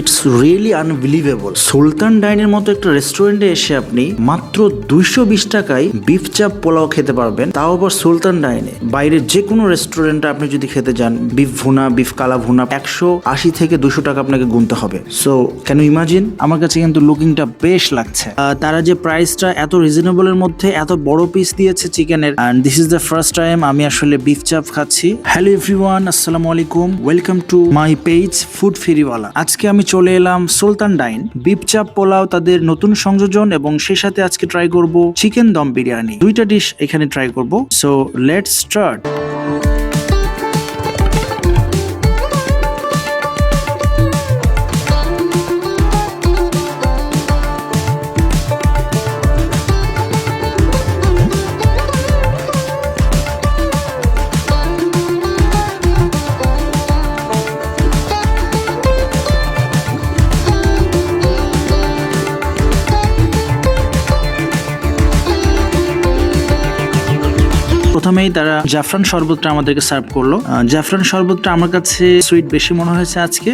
It's really unbelievable Sultan ডাইনের মতো একটা রেস্টুরেন্টে এসে আপনি মাত্র দুইশো বিশ টাকায় বিফ চাপ পোলাও খেতে পারবেন। তাও আবার সুলতান ডাইনে। বাইরে যে কোনো রেস্টুরেন্টে আপনি যদি খেতে যান বিফ ভুনা বিফ কালা ভুনা, একশো আশি থেকে দুশো টাকা আপনাকে গুনতে হবে। সো ক্যান ইমাজিন আমার কাছে কিন্তু লুকিংটা বেশ লাগছে। তারা যে প্রাইসটা এত রিজনেবলের মধ্যে এত বড় পিস দিয়েছে চিকেনের and this is the first time আমি আসলে বিফ চাপ খাচ্ছি। হ্যালো এভরিওয়ান আসসালামু আলাইকুম। Welcome to my page food Feriwala আজকে আমি চলে এলাম সুলতান ডাইন। বিপচাপ পোলাও, তাদের নতুন সংযোজন এবং সেই সাথে আজকে ট্রাই করব চিকেন দম বিরিয়ানি। দুইটা ডিশ এখানে ট্রাই করব। সো লেটস স্টার্ট প্রথমেই তারা জাফরান শরবতটা আমাদেরকে সার্ভ করল। জাফরান শরবতটা আমার কাছে সুইট বেশি মনে হয়েছে আজকে।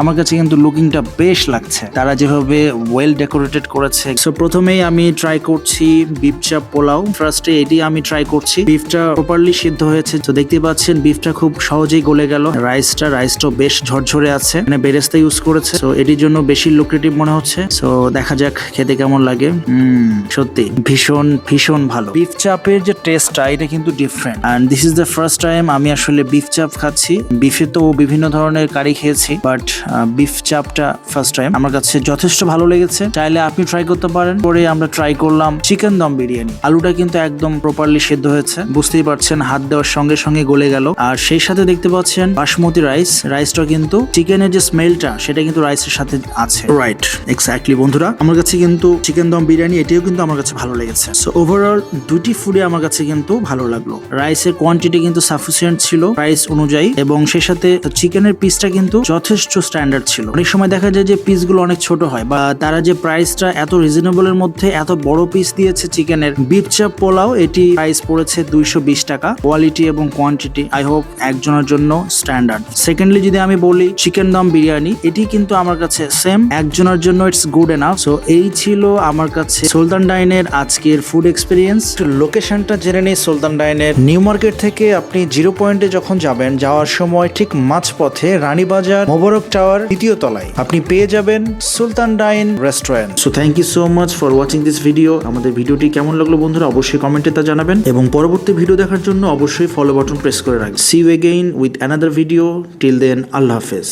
আমার কাছে কিন্তু লুকিংটা বেশ লাগছে। তারা যেভাবে ওয়েল ডেকোরেটেড করেছে। সো প্রথমেই আমি ট্রাই করছি বিফ চাপ পোলাও ফার্স্টে এটি আমি ট্রাই করছি। বিফটা প্রপারলি সিদ্ধ হয়েছে। তো দেখতে পাচ্ছেন বিফটা খুব সহজেই গলে গেল। রাইসটা রাইসটা বেশ ঝরঝরে আছে। মানে বেরেস্তা ইউজ করেছে। তো এটির জন্য বেশি লুক্রেটিভ মনে হচ্ছে। সো দেখা যাক খেতে কেমন লাগে। সত্যি, ভীষণ ভীষণ ভালো। বিফ চাপের যে টেস্টটা এটা কিন্তু different and this is the first time আমি আসলে বিফ চাপ খাচ্ছি। বিফে তো বিভিন্ন ধরনের কারি খেয়েছি। বাট বিফ চাপটা ফার্স্ট টাইম আমার কাছে যথেষ্ট ভালো লেগেছে। চাইলে আপনি ট্রাই করতে পারেন। পরে আমরা ট্রাই করলাম চিকেন দম বিরিয়ানি। আলুটা কিন্তু একদম প্রপারলি সেদ্ধ হয়েছে। বুঝতেই পারছেন, হাত দেওয়ার সঙ্গে সঙ্গে গলে গেল। আর সেই সাথে দেখতে পাচ্ছেন বাসমতি রাইস রাইসটা কিন্তু চিকেনের যে স্মেলটা সেটা কিন্তু রাইসের সাথে আছে। রাইট এক্স্যাক্টলি বন্ধুরা। আমার কাছে কিন্তু চিকেন দম বিরিয়ানি, এটিও কিন্তু আমার কাছে ভালো লেগেছে। সো ওভারঅল দুটি ফুডে আমার কাছে কিন্তু ভালো লাগল। রাইসের কোয়ান্টিটি কিন্তু সাফিসিয়েন্ট ছিল প্রাইস অনুযায়ী। এবং সেই সাথে চিকেনের পিসটা কিন্তু যথেষ্ট স্ট্যান্ডার্ড ছিল। অনেক সময় দেখা যায় যে পিসগুলো অনেক ছোট হয় বা তারা যে প্রাইসটা এত রিজনেবলের মধ্যে এত বড় পিস দিয়েছে চিকেনের বিফ চাপ পোলাও, এটি প্রাইস পড়েছে দুইশো বিশ টাকা কোয়ালিটি এবং কোয়ান্টিটি আই হোপ একজনের জন্য স্ট্যান্ডার্ড সেকেন্ডলি যদি আমি বলি চিকেন দম বিরিয়ানি, এটি কিন্তু আমার কাছে সেম একজনের জন্য ইটস গুড এনাফ সো এই ছিল আমার কাছে সুলতান ডাইনের আজকের ফুড এক্সপিরিয়েন্স লোকেশনটা জেনে নিই সুলতান ডাইনের। নিউ মার্কেট থেকে আপনি জিরো পয়েন্টে যখন যাবেন, যাওয়ার সময় ঠিক মাঝপথে রানীবাজার, মোবারক টাওয়ার দ্বিতীয় তলায়। আপনি পেয়ে যাবেন Sultan dine restaurant. So thank you so much for watching this video আমাদের ভিডিওটি কেমন লাগল বন্ধুরা অবশ্যই কমেন্টে তা জানাবেন। এবং পরবর্তী ভিডিও দেখার জন্য অবশ্যই ফলো বাটন প্রেস করে রাখবেন। See you again with another video till then আল্লাহ হাফেজ।